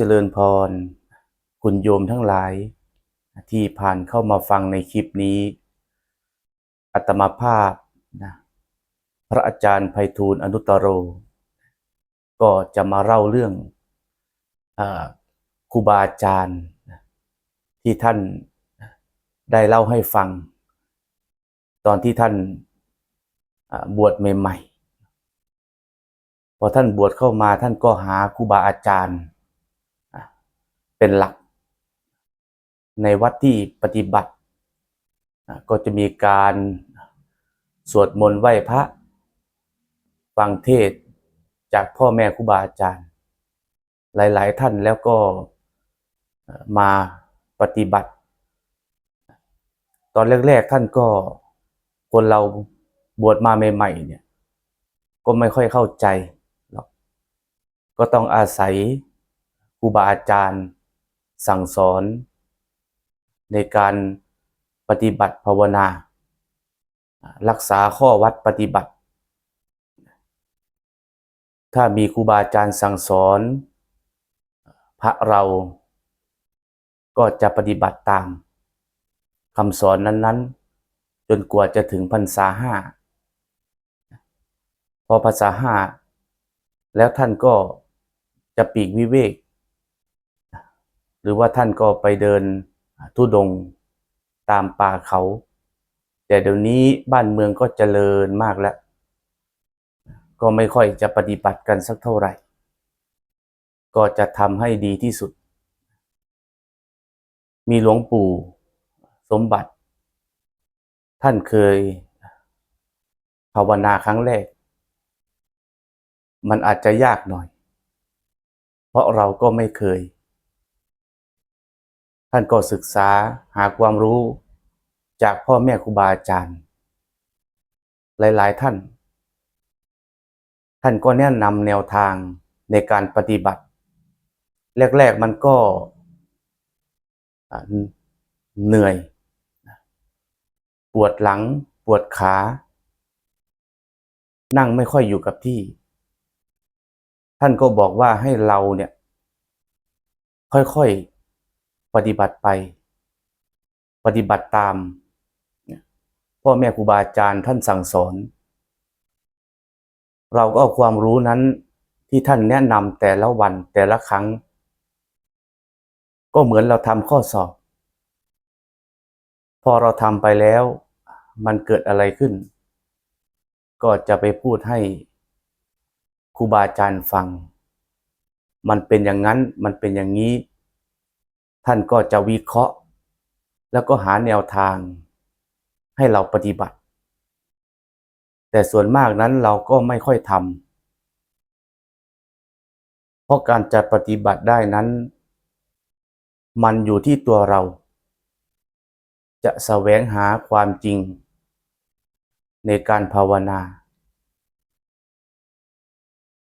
เจริญพร คุณโยมทั้งหลาย ที่ผ่านเข้ามาฟังในคลิปนี้ อัตมาภาพนะพระอาจารย์ไพฑูรย์อนุตโร ก็จะมาเล่าเรื่องอครูบาอาจารย์ที่ท่านได้เล่าให้ฟัง ตอนที่ท่านบวชใหม่ๆพอท่านบวชเข้ามาท่านก็หาครูบาอาจารย์ เป็นหลัก ในวัดที่ปฏิบัติ ก็จะมีการสวดมนต์ไหว้พระ ฟังเทศจากพ่อแม่ครูบาอาจารย์ หลายๆท่านแล้วก็มาปฏิบัติตอนแรก ๆ ท่านก็คนเราบวชมาใหม่ ๆ เนี่ย ก็ไม่ค่อยเข้าใจหรอกก็ต้องอาศัยครูบาอาจารย์ สั่งสอน ในการปฏิบัติภาวนา รักษาข้อวัดปฏิบัติ ถ้ามีครูบาอาจารย์สั่งสอน พระเราก็จะปฏิบัติตามคำสอนนั้นๆ จนกว่าจะถึงพรรษาห้าพอภาษาห้าแล้วท่านก็จะปีกวิเวก รือว่าท่านก็ไปเดินทุดงตามป่าเขา แต่เดี๋ยวนี้บ้านเมืองก็เจริญมากแล้ว ก็ไม่ค่อยจะปฏิบัติกันสักเท่าไหร่ ก็จะทำให้ดีที่สุด มีหลวงปู่สมบัติ ท่านเคยภาวนาครั้งแรก มันอาจจะยากหน่อย เพราะเราก็ไม่เคย ท่านก็ศึกษาหาความรู้จากพ่อแม่ครูบาอาจารย์ หลายๆท่าน ท่านก็แนะนำแนวทางในการปฏิบัติ แรก ๆ มันก็เหนื่อย ปวดหลังปวดขา นั่งไม่ค่อยอยู่กับที่ ท่านก็บอกว่าให้เราเนี่ย ค่อย ๆ ปฏิบัติไป ปฏิบัติตาม พ่อแม่ครูบาอาจารย์ท่านสั่งสอน เราก็เอาความรู้นั้นที่ท่านแนะนำแต่ละวันแต่ละครั้ง ก็เหมือนเราทำข้อสอบ พอเราทำไปแล้วมันเกิดอะไรขึ้น ก็จะไปพูดให้ครูบาอาจารย์ฟัง มันเป็นอย่างนั้นมันเป็นอย่างนี้ ท่านก็จะวิเคราะห์ แล้วก็หาแนวทางให้เราปฏิบัติ แต่ส่วนมากนั้นเราก็ไม่ค่อยทำเพราะการจะปฏิบัติได้นั้น มันอยู่ที่ตัวเรา จะแสวงหาความจริง ในการภาวนา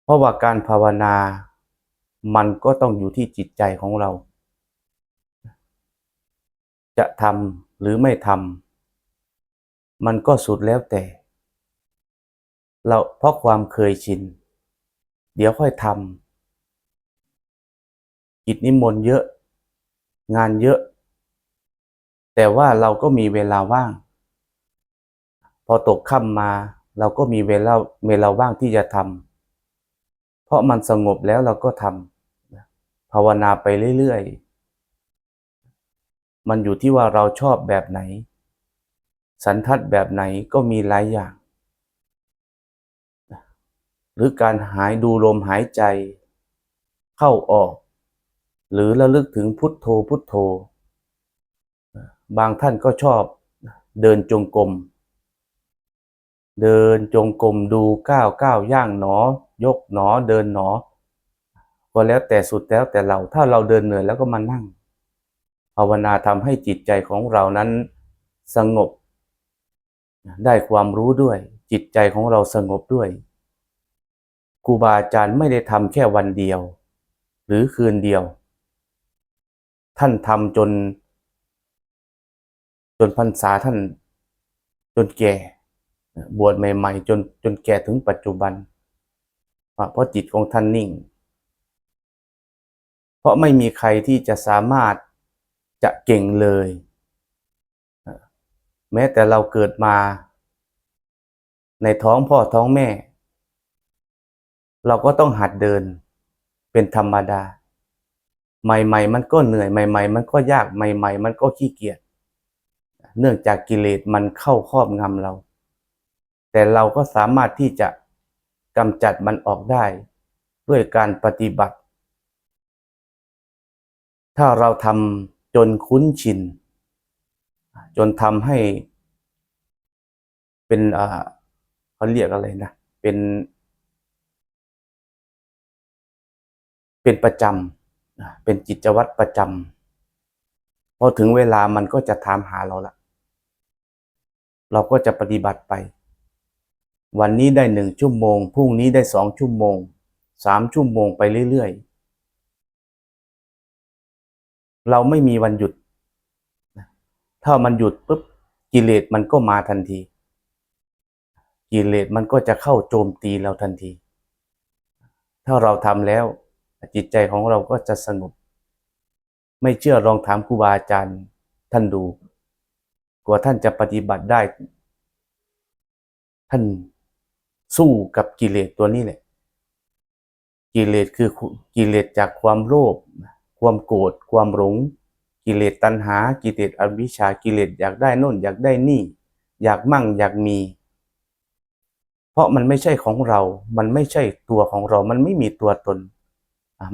เพราะว่าการภาวนา มันก็ต้องอยู่ที่จิตใจของเรา จะทำหรือไม่ทำมันก็สุดแล้วแต่ เราเพราะความเคยชิน เดี๋ยวค่อยทำกิจนิมนต์เยอะ งานเยอะ แต่ว่าเราก็มีเวลาว่าง พอตกค่ำมาเราก็มีเวลาเวลาว่างที่จะทำเพราะมันสงบแล้วเราก็ทำภาวนาไปเรื่อยๆ มันอยู่ที่ว่าเราชอบแบบไหน สันทัดแบบไหนก็มีหลายอย่าง หรือการหายดูลมหายใจ เข้าออก หรือระลึกถึงพุทโธพุทโธ บางท่านก็ชอบเดินจงกรมเดินจงกรมดูก้าวก้าวย่างหนอ ยกหนอเดินหนอ ก็แล้วแต่สุดแล้วแต่เราถ้าเราเดินเหนื่อยแล้วก็มานั่ง ภาวนาทำให้จิตใจของเรานั้นสงบ ได้ความรู้ด้วย จิตใจของเราสงบด้วยครูบาอาจารย์ไม่ได้ทำแค่วันเดียว หรือคืนเดียว ท่านทำจน จนพรรษาท่าน จนแก่ บวชใหม่ๆ จนจนแก่ถึงปัจจุบัน เพราะจิตของท่านนิ่ง เพราะไม่มีใครที่จะสามารถ จะเก่งเลย แม้แต่เราเกิดมา ในท้องพ่อท้องแม่ เราก็ต้องหัดเดินเป็นธรรมดา ใหม่ ๆ มันก็เหนื่อยใหม่ ๆ มันก็ยากใหม่ ๆ มันก็ขี้เกียจเนื่องจากกิเลสมันเข้าครอบงำเรา แต่เราก็สามารถที่จะกำจัดมันออกได้ ด้วยการปฏิบัติ ถ้าเราทำ จนคุ้นชิน จนทำให้เป็นอ่าเขาเรียกอะไรนะ เป็น เป็นประจำเป็นกิจวัตรประจำพอถึงเวลามันก็จะถามหาเราละเราก็จะปฏิบัติไป วันนี้ได้หนึ่งชั่วโมง พรุ่งนี้ได้สองชั่วโมง สามชั่วโมงไปเรื่อยๆ เราไม่มีวันหยุด ถ้ามันหยุดปุ๊บกิเลสมันก็มาทันที กิเลสมันก็จะเข้าโจมตีเราทันที ถ้าเราทำแล้วจิตใจของเราก็จะสงบ ไม่เชื่อลองถามครูบาอาจารย์ท่านดู กว่าท่านจะปฏิบัติได้ ท่านสู้กับกิเลสตัวนี้แหละ กิเลสคือกิเลสจากความโลภ ความโกรธความหลงกิเลสตัณหา กิเลสอวิชชากิเลสอยากได้น่นอยากได้นี่ อยากมั่งอยากมี เพราะมันไม่ใช่ของเรา มันไม่ใช่ตัวของเรา มันไม่มีตัวตน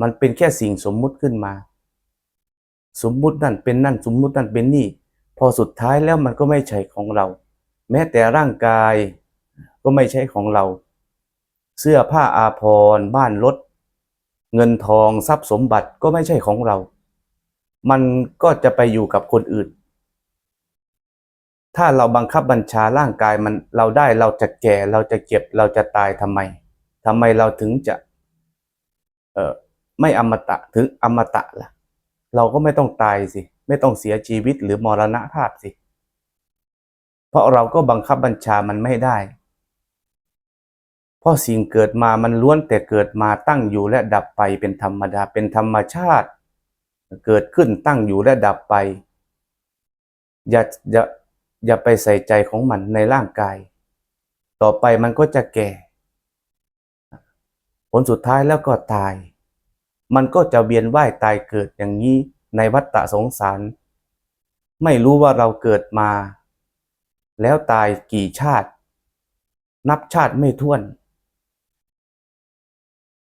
มันเป็นแค่สิ่งสมมุติขึ้นมา สมมุตินั่นเป็นนั่นสมมุตินั่นเป็นนี่ พอสุดท้ายแล้วมันก็ไม่ใช่ของเรา แม้แต่ร่างกายก็ไม่ใช่ของเรา เสื้อผ้าอาภรณ์บ้านรถ เงินทองทรัพย์สมบัติก็ไม่ใช่ของเรา มันก็จะไปอยู่กับคนอื่น ถ้าเราบังคับบัญชาร่างกายมันเราได้เราจะแก่เราจะเจ็บเราจะตายทำไมทำไมเราถึงจะ เออไม่อมตะถึงอมตะล่ะ เราก็ไม่ต้องตายสิ ไม่ต้องเสียชีวิตหรือมรณะภาพสิ เพราะเราก็บังคับบัญชามันไม่ได้ ราะสิ่งเกิดมามันล้วนแต่เกิดมาตั้งอยู่และดับไปเป็นธรรมดาเป็นธรรมชาติ เกิดขึ้นตั้งอยู่และดับไป อย่าอย่าอย่าไปใส่ใจของมันในร่างกาย ต่อไปมันก็จะแก่ ผลสุดท้ายแล้วก็ตาย มันก็จะเวียนว่ายตายเกิดอย่างนี้ในวัฏฏะสงสาร ไม่รู้ว่าเราเกิดมา แล้วตายกี่ชาติ นับชาติไม่ถ้วน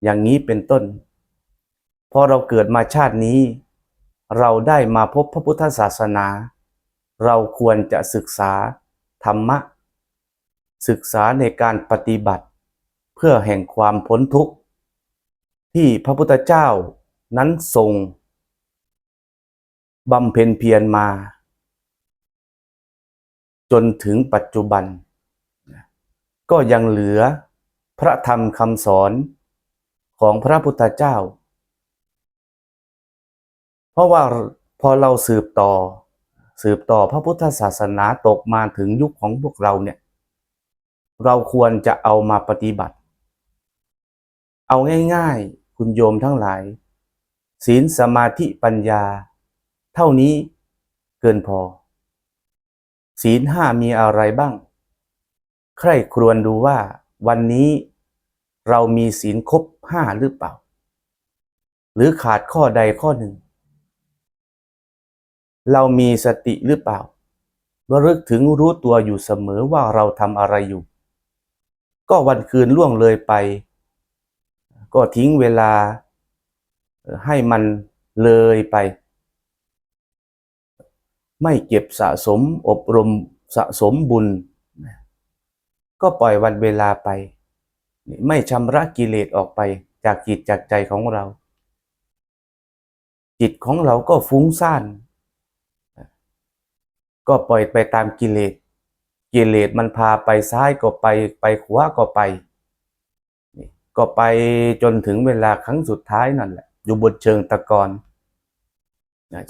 อย่างนี้เป็นต้น พอเราเกิดมาชาตินี้ เราได้มาพบพระพุทธศาสนา เราควรจะศึกษาธรรมะ ศึกษาในการปฏิบัติ เพื่อแห่งความพ้นทุกข์ ที่พระพุทธเจ้านั้นทรงบำเพ็ญเพียรมา จนถึงปัจจุบัน ก็ยังเหลือพระธรรมคำสอน ของพระพุทธเจ้า เพราะว่าพอเราสืบต่อ สืบต่อพระพุทธศาสนาตกมาถึงยุคของพวกเราเนี่ย เราควรจะเอามาปฏิบัติ เอาง่ายๆ คุณโยมทั้งหลาย ศีลสมาธิปัญญา เท่านี้เกินพอ ศีลห้ามีอะไรบ้าง ใครครวญดูว่าวันนี้เรามีศีลครบ ห้าหรือเปล่า หรือขาดข้อใดข้อหนึ่ง เรามีสติหรือเปล่าระลึกถึงรู้ตัวอยู่เสมอว่าเราทำอะไรอยู่ ก็วันคืนล่วงเลยไป ก็ทิ้งเวลาให้มันเลยไป ไม่เก็บสะสมอบรมสะสมบุญ ก็ปล่อยวันเวลาไป ไม่ชำระกิเลสออกไปจากจิตจากใจของเรา จิตของเราก็ฟุ้งซ่าน ก็ปล่อยไปตามกิเลส กิเลสมันพาไปซ้ายก็ไปไปขวาก็ไป ก็ไปจนถึงเวลาครั้งสุดท้ายนั่นแหละ อยู่บนเชิงตะกอน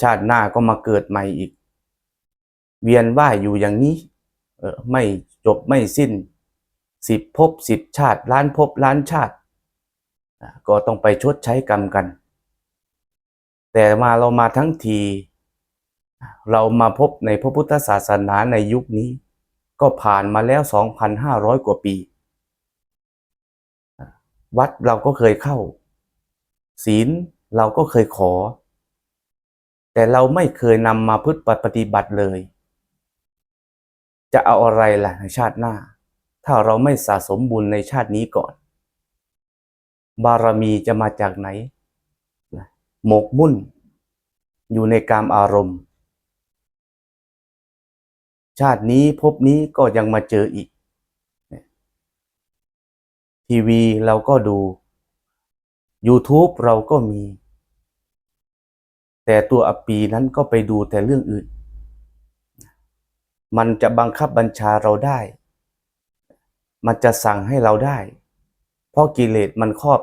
ชาติหน้าก็มาเกิดใหม่อีก เวียนว่ายอยู่อย่างนี้เออไม่จบไม่สิ้น สิบภพสิบชาติ ล้านภพล้านชาติ ก็ต้องไปชดใช้กรรมกัน แต่มาเรามาทั้งที เรามาพบในพระพุทธศาสนาในยุคนี้ ก็ผ่านมาแล้ว 2,500 กว่าปี วัดเราก็เคยเข้า ศีลเราก็เคยขอ แต่เราไม่เคยนำมาพฤติปฏิบัติเลย จะเอาอะไรล่ะในชาติหน้า ถ้าเราไม่สะสมบุญในชาตินี้ก่อน บารมีจะมาจากไหน หมกมุ่น อยู่ในกามอารมณ์ ชาตินี้ภพนี้ก็ยังมาเจออีก ทีวีเราก็ดู YouTube เราก็มี แต่ตัวอปีนั้นก็ไปดูแต่เรื่องอื่น มันจะบังคับบัญชาเราได้ มันจะสั่งให้เราได้ เพราะกิเลสมันครอบ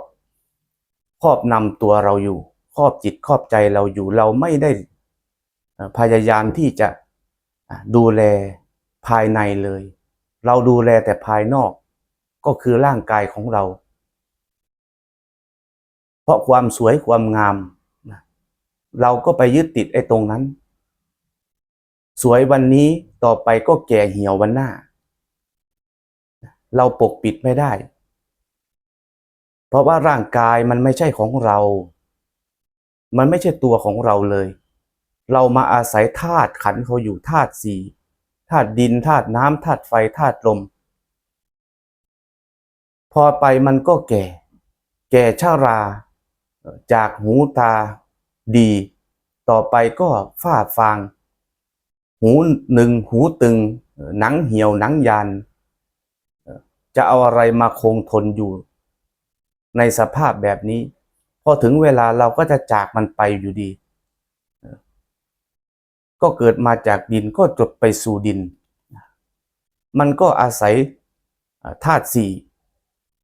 ครอบนำตัวเราอยู่ ครอบจิตครอบใจเราอยู่เราไม่ได้พยายามที่จะดูแลภายในเลย เราดูแลแต่ภายนอก ก็คือร่างกายของเรา เพราะความสวยความงาม เราก็ไปยึดติดไอ้ตรงนั้น สวยวันนี้ต่อไปก็แก่เหี่ยววันหน้า เราปกปิดไม่ได้ เพราะว่าร่างกายมันไม่ใช่ของเรา มันไม่ใช่ตัวของเราเลย เรามาอาศัยธาตุขันเขาอยู่ธาตุสี่ธาตุดินธาตุน้ำธาตุไฟธาตุลม พอไปมันก็แก่ แก่ชารา จากหูตาดี ต่อไปก็ฝ้าฟาง หูหนึ่งหูตึง หนังเหี่ยวหนังยาน จะเอาอะไรมาคงทนอยู่ ในสภาพแบบนี้ พอถึงเวลาเราก็จะจากมันไปอยู่ดี ก็เกิดมาจากดินก็จบไปสู่ดิน มันก็อาศัยธาตุสี่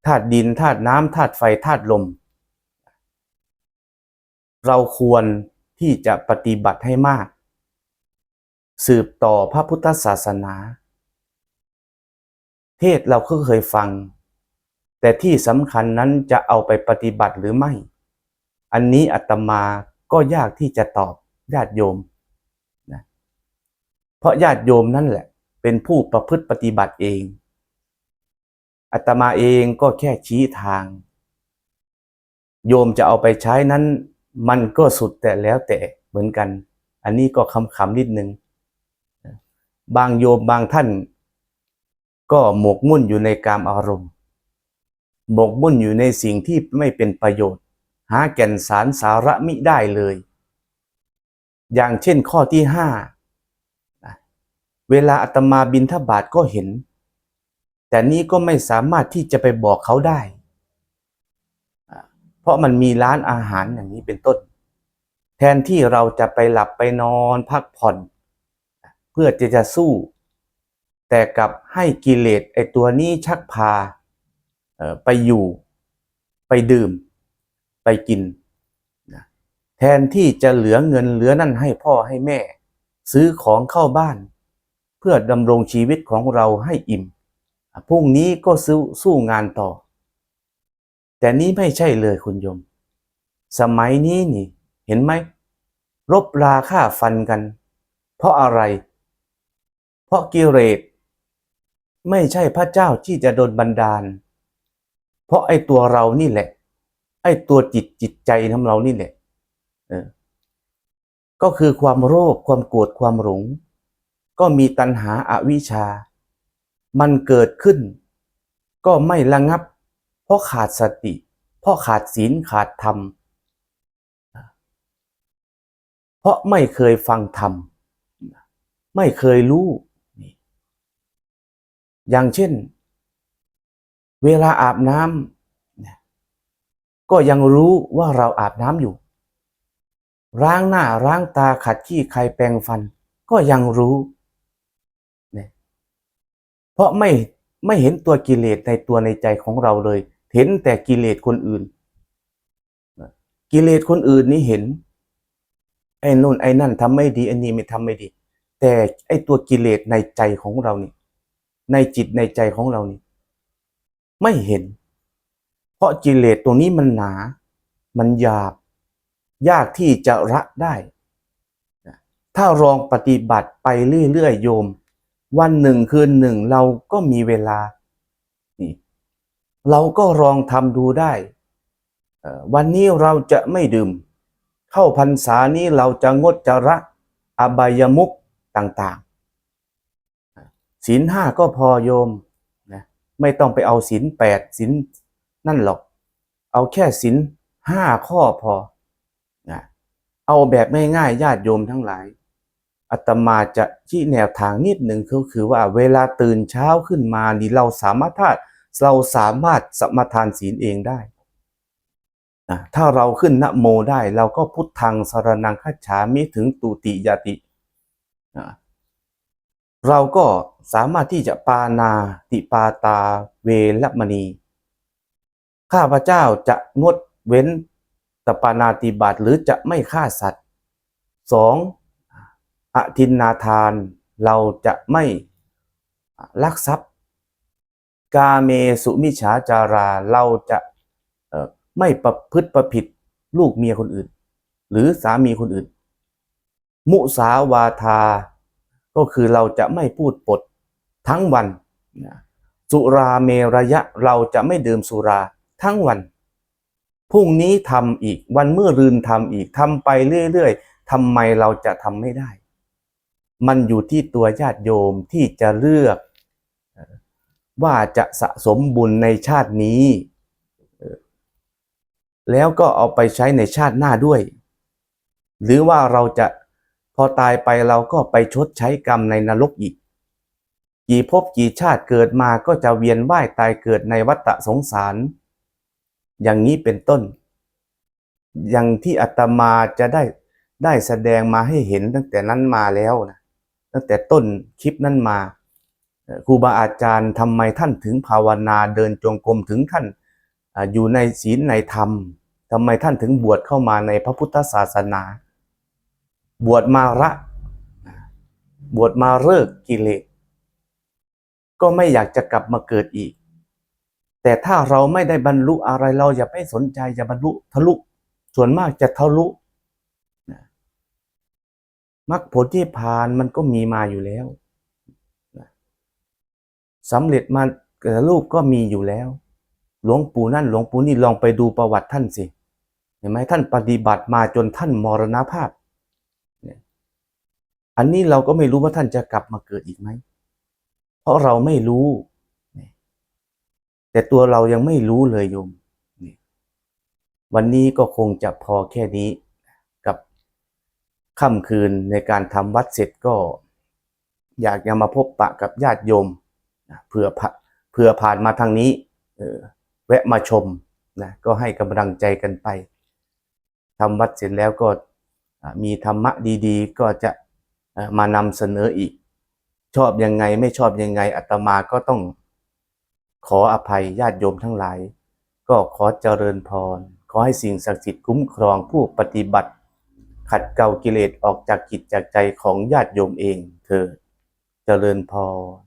ธาตุดินธาตุน้ำธาตุไฟธาตุลม เราควรที่จะปฏิบัติให้มาก สืบต่อพระพุทธศาสนา เทศเราก็เคยฟัง แต่ที่สำคัญนั้นจะเอาไปปฏิบัติหรือไม่ อันนี้อาตมาก็ยากที่จะตอบญาติโยมนะเพราะญาติโยมนั่นแหละ เป็นผู้ประพฤติปฏิบัติเองอาตมาเองก็แค่ชี้ทาง โยมจะเอาไปใช้นั้น มันก็สุดแต่แล้วแต่เหมือนกัน อันนี้ก็คำๆนิดนึง บางโยมบางท่าน ก็หมกมุ่นอยู่ในกามอารมณ์ หมกมุ่นอยู่ในสิ่งที่ไม่เป็นประโยชน์ หาแก่นสารสาระมิได้เลย อย่างเช่นข้อที่ห้าเวลาอาตมาบินทบาทก็เห็น แต่นี้ก็ไม่สามารถที่จะไปบอกเขาได้ เพราะมันมีร้านอาหารอย่างนี้เป็นต้น แทนที่เราจะไปหลับไปนอนพักผ่อน เพื่อจะจะสู้ แต่กลับให้กิเลสไอตัวนี้ชักพาไปอยู่ไปดื่ม ไปกินนะแทนที่จะเหลือเงินเหลือนั่นให้พ่อให้แม่ ซื้อของเข้าบ้าน เพื่อดำรงชีวิตของเราให้อิ่มพรุ่งนี้ก็สู้สู้งานต่อ แต่นี้ไม่ใช่เลยคุณโยม สมัยนี้นี่เห็นไหมรบราฆ่าฟันกัน เพราะอะไร เพราะกิเลส ไม่ใช่พระเจ้าที่จะโดนบันดาล เพราะไอ้ตัวเรานี่แหละ ไอ้ตัวจิตจิตใจของเรานี่แหละก็คือความโลภความโกรธความหลงก็มีตัณหาอาวิชชา มันเกิดขึ้น ก็ไม่ระงับ เพราะขาดสติ เพราะขาดศีลขาดธรรม เพราะไม่เคยฟังธรรม ไม่เคยรู้ อย่างเช่น เวลาอาบน้ำก็ยังรู้ว่าเราอาบน้ำอยู่ ล้างหน้าล้างตาขัดขี้ใครแปรงฟัน ก็ยังรู้เนี่ยเพราะไม่ไม่เห็นตัวกิเลสในตัวในใจของเราเลย เห็นแต่กิเลสคนอื่น กิเลสคนอื่นนี่เห็นไอ้นู่นไอ้นั่นทำไม่ดีไอ้นี่ไม่ทำไม่ดี แต่ไอ้ตัวกิเลสในใจของเรานี่ ในจิตในใจของเรานี่ไม่เห็น เพราะกิเลสตัวนี้มันหนา มันหยาบ ยากที่จะละได้ ถ้าลองปฏิบัติไปเรื่อยๆโยม วันหนึ่งคืนหนึ่งเราก็มีเวลานี่เราก็ลองทำดูได้วันนี้เราจะไม่ดื่ม เข้าพรรษานี้เราจะงดจะละอบายมุขต่างๆ ศีลห้าก็พอโยมนะไม่ต้องไปเอาศีลแปดศีลนั่นหรอก เอาแค่ศีลห้าข้อพอนะเอาแบบง่ายๆญาติโยมทั้งหลายอาตมาจะชี้แนวทางนิดหนึ่งก็คือว่าเวลาตื่นเช้าขึ้นมานี่เราสามารถเราสามารถสมาทานศีลเองได้นะถ้าเราขึ้นนะโมได้ เราก็พุทธังสรนังคัจฉามิถึงตุติยาตินะ เราก็สามารถที่จะปานาติปาตาเวรมณี ข้าพเจ้าจะงดเว้นตปานาติบาตหรือจะไม่ฆ่าสัตว์สองอทินนาทานเราจะไม่ลักทรัพย์ กาเมสุมิฉาจาราเราจะไม่ประพฤติประผิดลูกเมียคนอื่น หรือสามีคนอื่น มุสาวาทา ก็คือเราจะไม่พูดปดทั้งวันนะสุราเมรยะเราจะไม่ดื่มสุราทั้งวันพรุ่งนี้ทำอีกวันเมื่อรืนทำอีกทำไปเรื่อยๆทำไมเราจะทำไม่ได้ มันอยู่ที่ตัวญาติโยมที่จะเลือก ว่าจะสะสมบุญในชาตินี้ แล้วก็เอาไปใช้ในชาติหน้าด้วย หรือว่าเราจะ พอตายไปเราก็ไปชดใช้กรรมในนรกอีก กี่ภพกี่ชาติเกิดมาก็จะเวียนว่ายตายเกิดในวัฏสงสาร อย่างนี้เป็นต้น อย่างที่อาตมาจะได้ได้แสดงมาให้เห็นตั้งแต่นั้นมาแล้วนะตั้งแต่ต้นคลิปนั้นมาครูบาอาจารย์ทำไมท่านถึงภาวนาเดินจงกรมถึงท่านอยู่ในศีลในธรรมทำไมท่านถึงบวชเข้ามาในพระพุทธศาสนา บวชมาละบวชมาเลิกกิเลสก็ไม่อยากจะกลับมาเกิดอีก แต่ถ้าเราไม่ได้บรรลุอะไรเราอย่าไปสนใจจะบรรลุทะลุ ส่วนมากจะทะลุมรรคผลที่ผ่านมันก็มีมาอยู่แล้วสำเร็จมาแต่รูปก็มีอยู่แล้ว หลวงปู่นั่นหลวงปู่นี่ลองไปดูประวัติท่านสิ เห็นไหมท่านปฏิบัติมาจนท่านมรณภาพ อันนี้เราก็ไม่รู้ว่าท่านจะกลับมาเกิดอีกไหม เพราะเราไม่รู้ แต่ตัวเรายังไม่รู้เลยโยม วันนี้ก็คงจะพอแค่นี้กับค่ำคืนในการทำวัดเสร็จก็ อยากจะมาพบปะกับญาติโยมเผื่อพะเผื่อผ่านมาทางนี้แวะมาชมนะก็ให้กำลังใจกันไปทำวัดเสร็จแล้วก็มีธรรมะดี ๆ ก็จะ มานำเสนออีก ชอบยังไงไม่ชอบยังไงอาตมาก็ต้องขออภัยญาติโยมทั้งหลาย ก็ขอเจริญพร ขอให้สิ่งศักดิ์สิทธิ์คุ้มครองผู้ปฏิบัติ ขัดเกลากิเลสออกจากจิตจากใจของญาติโยมเองเธอเจริญพร